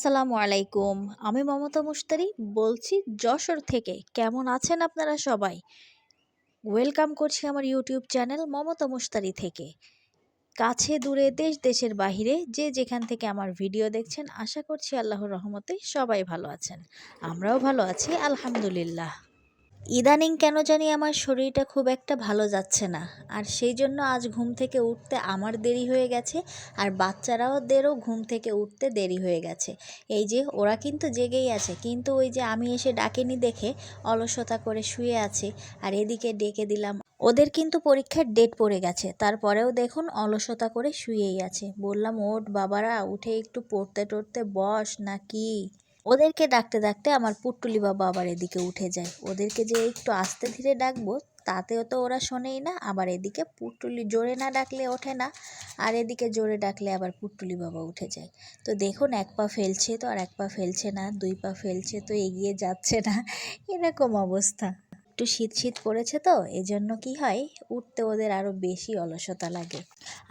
আসসালামু আলাইকুম। আমি মমতা মুস্তারি বলছি যশোর থেকে। কেমন আছেন আপনারা সবাই? ওয়েলকাম করছি আমার ইউটিউব চ্যানেল মমতা মুস্তারি থেকে। কাছে দূরে দেশ, দেশের বাহিরে যে যেখান থেকে আমার ভিডিও দেখছেন, আশা করছি আল্লাহর রহমতে সবাই ভালো আছেন। আমরাও ভালো আছি, আলহামদুলিল্লাহ। ইদানিং কেন জানি আমার শরীরটা খুব একটা ভালো যাচ্ছে না। আর সেই জন্য আজ ঘুম থেকে উঠতে আমার দেরি হয়ে গেছে, আর বাচ্চারাও দেরও ঘুম থেকে উঠতে দেরি হয়ে গেছে। এই যে, ওরা কিন্তু জেগেই আছে। কিন্তু ওই যে, আমি এসে ডাকেনি দেখে, অলসতা করে শুয়ে আছে, আর এদিকে ডেকে দিলাম। ওদের কিন্তু পরীক্ষার ডেট পড়ে গেছে। তারপরেও দেখুন, অলসতা করে শুয়েই আছে। বললাম, ওঠ বাবারা, উঠে একটু পড়তে টড়তে বস নাকি ওদেরকে ডাকতে ডাকতে আমার পুট্টুলি বাবা আবার এদিকে উঠে যায়। ওদেরকে যে একটু আস্তে ধীরে ডাকবো, তাতেও তো ওরা শোনেই না, আবার এদিকে পুট্টুলি জোরে না ডাকলে ওঠে না, আর এদিকে জোরে ডাকলে আবার পুট্টুলি বাবা উঠে যায়। তো দেখুন, এক পা ফেলছে তো আর এক পা ফেলছে না, দুই পা ফেলছে তো এগিয়ে যাচ্ছে না। এরকম অবস্থা। একটু শীত শীত পড়েছে তো, এজন্য কি হয়, উঠতে ওদের আরও বেশি অলসতা লাগে।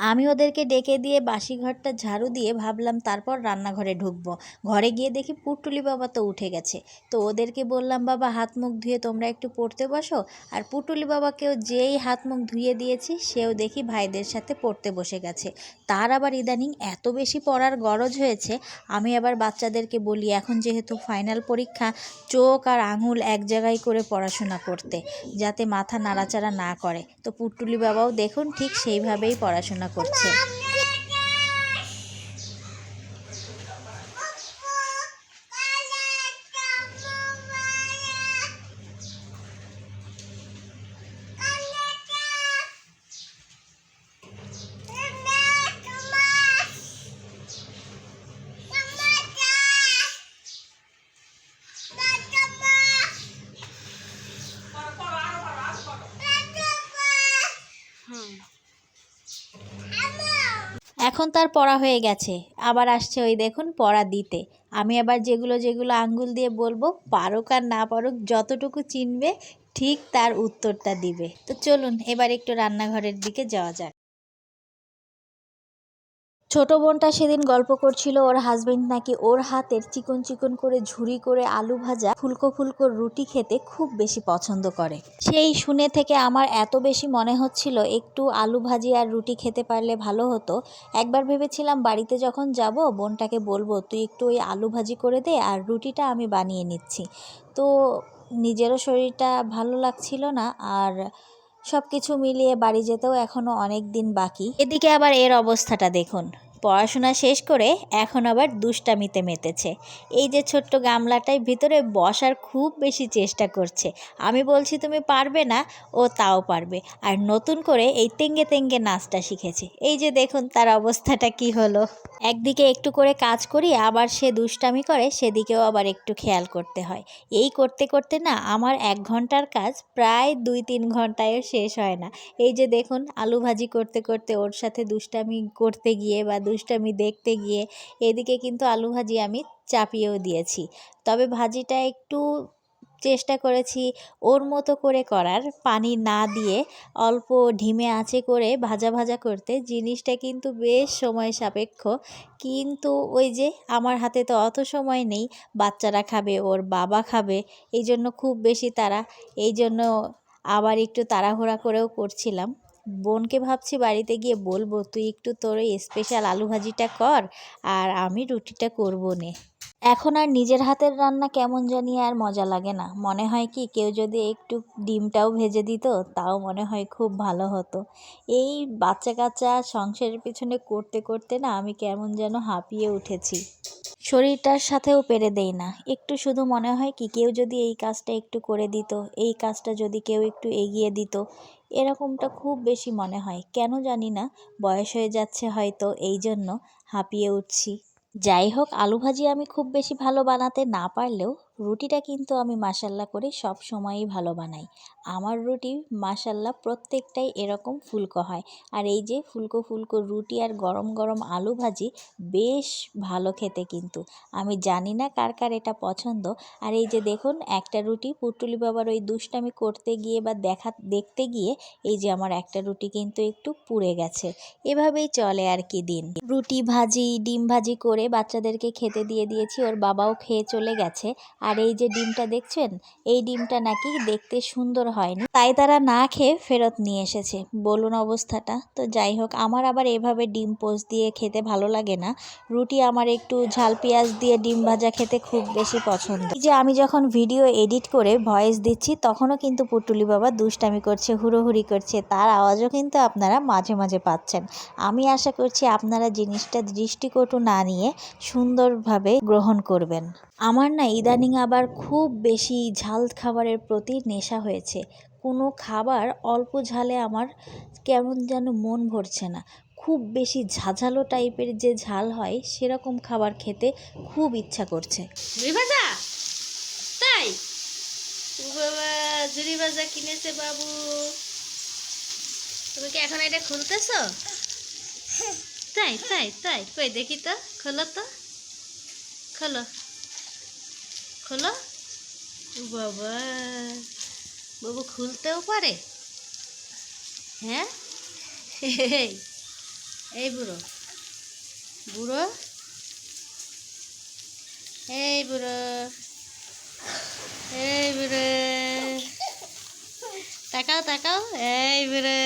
আমি ওদেরকে ডেকে দিয়ে বাসি ঘরটা ঝাড়ু দিয়ে ভাবলাম তারপর রান্নাঘরে ঢুকবো। ঘরে গিয়ে দেখি পুটুলি বাবা তো উঠে গেছে। তো ওদেরকে বললাম, বাবা, হাত মুখ ধুয়ে তোমরা একটু পড়তে বসো। আর পুটুলি বাবাকেও যেই হাত মুখ ধুয়ে দিয়েছি, সেও দেখি ভাইদের সাথে পড়তে বসে গেছে। তার আবার ইদানিং এত বেশি পড়ার গরজ হয়েছে, আমি আবার বাচ্চাদেরকে বলি, এখন যেহেতু ফাইনাল পরীক্ষা, চোখ আর আঙুল এক জায়গায় করে পড়াশোনা করতে যাতে মাথা নাড়াচাড়া না করে। তো পুটুলি বাবাও দেখুন ঠিক সেইভাবেই পড়াশোনা করছে। এখন তার পড়া হয়ে গেছে। আবার আসছে ওই দেখুন পড়া দিতে। আমি আবার যেগুলো যেগুলো আঙ্গুল দিয়ে বলব, পারুক আর না পারুক, যতটুকু চিনবে, ঠিক তার উত্তরটা দিবে। তো চলুন, এবার একটু রান্নাঘরের দিকে যাওয়া যাক। ছোট বোনটা সেদিন গল্প করছিল ওর হাজবেন্ড নাকি ওর হাতের চিকন চিকন করে ঝুরি করে আলু ভাজা, ফুলকো ফুলকো রুটি খেতে খুব বেশি পছন্দ করে। সেই শুনে থেকে আমার এত বেশি মনে হচ্ছিল একটু আলু ভাজি আর রুটি খেতে পারলে ভালো হতো। একবার ভেবেছিলাম বাড়িতে যখন যাব, বোনটাকে বলব, তুই একটু ওই আলু ভাজি করে দে আর রুটিটা আমি বানিয়ে নিচ্ছি। তো নিজেরও শরীরটা ভালো লাগছিল না আর সব কিছু মিলিয়ে বাড়ি যেতেও এখনও অনেক দিন বাকি। এদিকে আবার এর অবস্থাটা দেখুন। পড়াশোনা শেষ করে এখন আবার দুষ্টামিতে মেতেছে। এই যে ছোট্ট গামলাটায় ভিতরে বসার খুব বেশি চেষ্টা করছে। আমি বলছি, তুমি পারবে না? ও তাও পারবে। আর নতুন করে এই তেঙ্গে তেঙ্গে নাচটা শিখেছে। এই যে দেখুন তার অবস্থাটা কি হলো। একদিকে একটু করে কাজ করি, আবার সে দুষ্টামি করে, সেদিকেও আবার একটু খেয়াল করতে হয়। এই করতে করতে না আমার এক ঘণ্টার কাজ প্রায় দুই তিন ঘন্টায়ও শেষ হয় না। এই যে দেখুন আলু ভাজি করতে করতে ওর সাথে দুষ্টামি করতে গিয়ে বা দুষ্টামি দেখতে গিয়ে এদিকে কিন্তু আলু ভাজি আমি চাপিয়েও দিয়েছি। তবে ভাজিটা একটু চেষ্টা করেছি ওর মতো করে করার, পানি না দিয়ে অল্প ঢিমে আঁচে করে ভাজা ভাজা করতে। জিনিসটা কিন্তু বেশ সময় সাপেক্ষ। কিন্তু ওই যে আমার হাতে তো অত সময় নেই, বাচ্চারা খাবে, ওর বাবা খাবে এই জন্য খুব বেশি তারা এই জন্য আবার একটু তাড়াহুড়া করেও করছিলাম। বোনকে ভাবছি বাড়িতে গিয়ে বলব, তুই একটু তোর ওই স্পেশাল আলু ভাজিটা কর আর আমি রুটিটা করব নে। এখন আর নিজের হাতের রান্না কেমন জানি আর মজা লাগে না। মনে হয় কি, কেউ যদি একটু ডিমটাও ভেজে দিত, তাও মনে হয় খুব ভালো হতো। এই বাচ্চা কাচ্চা সংসারের পিছনে করতে করতে না আমি কেমন যেন হাঁপিয়ে উঠেছি। শরীরটার সাথেও পেরে দেই না। একটু শুধু মনে হয় কি, কেউ যদি এই কাজটা একটু করে দিত, এই কাজটা যদি কেউ একটু এগিয়ে দিত এরকমটা খুব বেশি মনে হয়। কেন জানি না, বয়স হয়ে যাচ্ছে হয়তো এই জন্য হাঁপিয়ে উঠছি। যাই হোক, আলু ভাজি আমি খুব বেশি ভালো বানাতে না পারলেও রুটিটা কিন্তু আমি মাসাল্লা করে সব সময়ই ভালো বানাই। আমার রুটি মাসাল্লা প্রত্যেকটাই এরকম ফুলকো হয়। আর এই যে ফুলকো ফুলকো রুটি আর গরম গরম আলু ভাজি বেশ ভালো খেতে কিন্তু। আমি জানি না কার কার এটা পছন্দ। আর এই যে দেখুন, একটা রুটি পুটুলি বাবার ওই দুষ্টামি করতে গিয়ে বা দেখা, দেখতে গিয়ে এই যে আমার একটা রুটি কিন্তু একটু পুড়ে গেছে। এভাবেই চলে আর কি দিন। রুটি ভাজি, ডিম ভাজি করে বাচ্চাদেরকে খেতে দিয়ে দিয়েছি, ওর বাবাও খেয়ে চলে গেছে। আর এই যে ডিমটা দেখছেন, এই ডিমটা নাকি দেখতে সুন্দর হয়নি। তাই তারা না খেয়ে ফেরত নিয়ে এসেছে বলুন অবস্থাটা। তো যাই হোক, আমার আবার এভাবে ডিম পোস্ট দিয়ে খেতে ভালো লাগে না। রুটি আমার একটু ঝাল পেঁয়াজ দিয়ে ডিম ভাজা খেতে খুব বেশি পছন্দ। যে আমি যখন ভিডিও এডিট করে ভয়েস দিচ্ছি, তখনও কিন্তু পুটুলি বাবা দুষ্টামি করছে, হুড়োহুড়ি করছে। তার আওয়াজও কিন্তু আপনারা মাঝে মাঝে পাচ্ছেন। আমি আশা করছি আপনারা জিনিসটা দৃষ্টিকটু না নিয়ে সুন্দরভাবে গ্রহণ করবেন। আমার না ইদানিং আবার খুব বেশি ঝাল খাবারের প্রতি নেশা হয়েছে। কোনো খাবার অল্প ঝালে আমার কেমন যেন মন ভরছে না। খুব বেশি ঝাঝালো টাইপের যে ঝাল হয়, সেরকম খাবার খেতে খুব ইচ্ছা করছে। ঝুড়ি ভাজা? তাই? বাবা ভাজা কিনেছে বাবু। তুমি কি এখন এটা খুলতেছো? তাই তাই তাই। কই দেখি তো, খোলো তো। খোলো। খোলো। বাবা বাবু খুলতেও পারে? হ্যাঁ? এই, বুড়ো বুড়ো এই বুড়ো এই বুড়ো তাকাও তাকাও এই বুড়ো।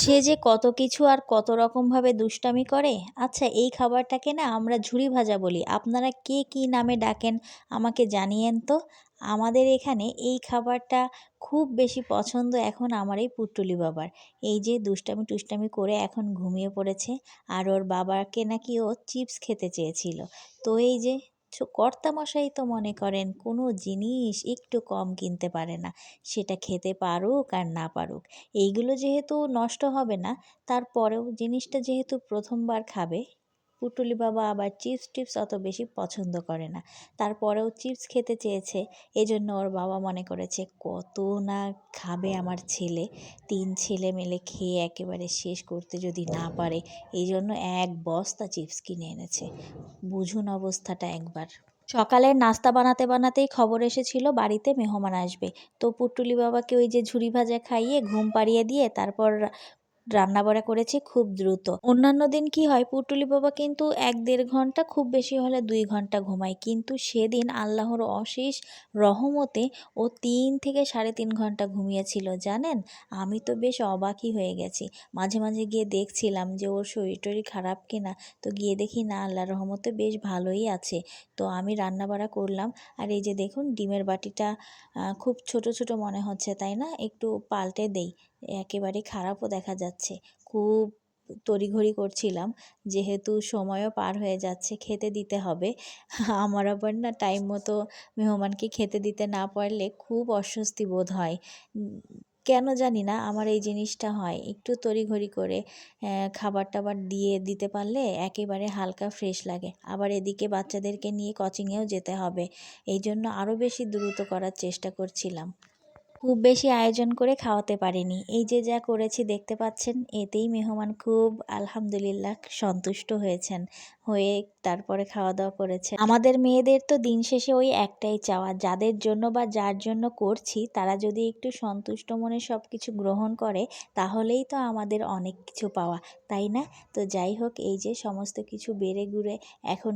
সে যে কত কিছু আর কত রকমভাবে দুষ্টামি করে? আচ্ছা এই খাবারটাকে না আমরা ঝুড়ি ভাজা বলি। আপনারা কে কী নামে ডাকেন আমাকে জানিয়েন তো। আমাদের এখানে এই খাবারটা খুব বেশি পছন্দ এখন আমার এই পুটুলি বাবার। এই যে দুষ্টামি টুষ্টামি করে এখন ঘুমিয়ে পড়েছে। আর ওর বাবাকে নাকি ও চিপস খেতে চেয়েছিল। তো এই যে ছো- কর্তামশাই তো মনে করেন কোনো জিনিস একটু কম কিনতে পারে না। সেটা খেতে পারুক আর না পারুক। এইগুলো যেহেতু নষ্ট হবে না, তারপরেও জিনিসটা যেহেতু প্রথমবার খাবে পুটুলি বাবা আবার চিপস টিপস অত বেশি পছন্দ করে না। তারপরেও চিপস খেতে চেয়েছে, এজন্য ওর বাবা মনে করেছে, কত না খাবে আমার ছেলে। তিন ছেলে মেলে খেয়ে একেবারে শেষ করতে যদি না পারে এই জন্য এক বস্তা চিপস কিনে এনেছে। বুঝুন অবস্থাটা একবার। সকালে নাস্তা বানাতে বানাতেই খবর এসেছিল, বাড়িতে মেহমান আসবে। তো পুটুলি বাবাকে ওই যে ঝুড়ি ভাজা খাইয়ে ঘুম পাড়িয়ে দিয়ে তারপর রান্না বাড়া করেছি খুব দ্রুত। অন্যান্য দিন কি হয়, পুটুলি বাবা কিন্তু এক দেড় ঘণ্টা, খুব বেশি হলে দুই ঘণ্টা ঘুমায়। কিন্তু সেদিন আল্লাহর অশেষ রহমতে ও তিন থেকে সাড়ে তিন ঘণ্টা ঘুমিয়েছিল, জানেন? আমি তো বেশ অবাকই হয়ে গেছি। মাঝে মাঝে গিয়ে দেখছিলাম যে ওর শরীর টরীর খারাপ কিনা। তো গিয়ে দেখি, না, আল্লাহর রহমতে বেশ ভালোই আছে। তো আমি রান্না বাড়া করলাম। আর এই যে দেখুন, ডিমের বাটিটা খুব ছোট ছোট মনে হচ্ছে, তাই না? একটু পাল্টে দেই। একেবারে খারাপও দেখা যাচ্ছে। খুব তড়িঘড়ি করছিলাম, যেহেতু সময়ও পার হয়ে যাচ্ছে, খেতে দিতে হবে। আমার আবার না টাইম মতো মেহমানকে খেতে দিতে না পারলে খুব অস্বস্তি বোধ হয়। কেন জানি না, আমার এই জিনিসটা হয়। একটু তড়িঘড়ি করে খাবার টাবার দিয়ে দিতে পারলে একেবারে হালকা ফ্রেশ লাগে। আবার এদিকে বাচ্চাদেরকে নিয়ে কোচিংয়েও যেতে হবে। এই জন্য আরও বেশি দ্রুত করার চেষ্টা করছিলাম। খুব বেশি আয়োজন করে খাওয়াতে পারিনি। এই যে যা করেছি দেখতে পাচ্ছেন, এতেই মেহমান খুব আলহামদুলিল্লাহ সন্তুষ্ট হয়েছেন, হয়ে তারপরে খাওয়া দাওয়া করেছে আমাদের মেয়েদের তো দিন শেষে ওই একটাই চাওয়া, যাদের জন্য বা যার জন্য করছি, তারা যদি একটু সন্তুষ্ট মনে সব কিছু গ্রহণ করে, তাহলেই তো আমাদের অনেক কিছু পাওয়া, তাই না? তো যাই হোক, এই যে সমস্ত কিছু বেড়ে গুড়ে এখন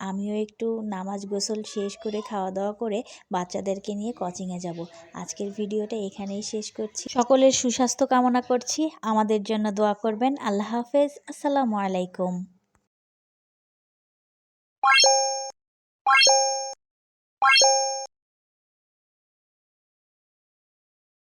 আমিও একটু নামাজ গোসল শেষ করে খাওয়া দাওয়া করে বাচ্চাদেরকে নিয়ে কোচিংয়ে যাব। আজকের ভিডিওটা এখানেই শেষ করছি। সকলের সুস্বাস্থ্য কামনা করছি। আমাদের জন্য দোয়া করবেন। আল্লাহ হাফেজ। আসসালামু আলাইকুম।